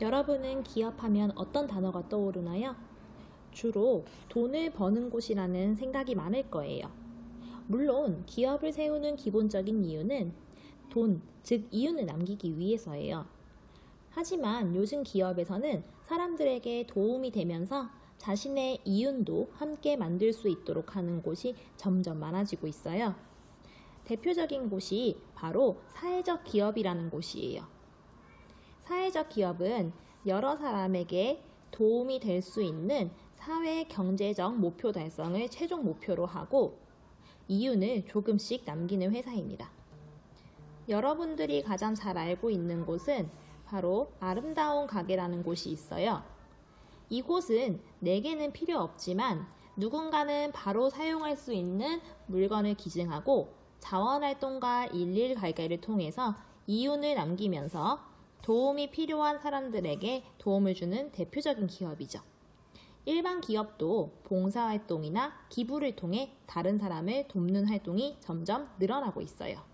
여러분은 기업하면 어떤 단어가 떠오르나요? 주로 돈을 버는 곳이라는 생각이 많을 거예요. 물론 기업을 세우는 기본적인 이유는 돈, 즉 이윤을 남기기 위해서예요. 하지만 요즘 기업에서는 사람들에게 도움이 되면서 자신의 이윤도 함께 만들 수 있도록 하는 곳이 점점 많아지고 있어요. 대표적인 곳이 바로 사회적 기업이라는 곳이에요. 사회적 기업은 여러 사람에게 도움이 될 수 있는 사회 경제적 목표 달성을 최종 목표로 하고 이윤을 조금씩 남기는 회사입니다. 여러분들이 가장 잘 알고 있는 곳은 바로 아름다운 가게라는 곳이 있어요. 이곳은 내게는 필요 없지만 누군가는 바로 사용할 수 있는 물건을 기증하고 자원활동과 일일 관계를 통해서 이윤을 남기면서 도움이 필요한 사람들에게 도움을 주는 대표적인 기업이죠. 일반 기업도 봉사활동이나 기부를 통해 다른 사람을 돕는 활동이 점점 늘어나고 있어요.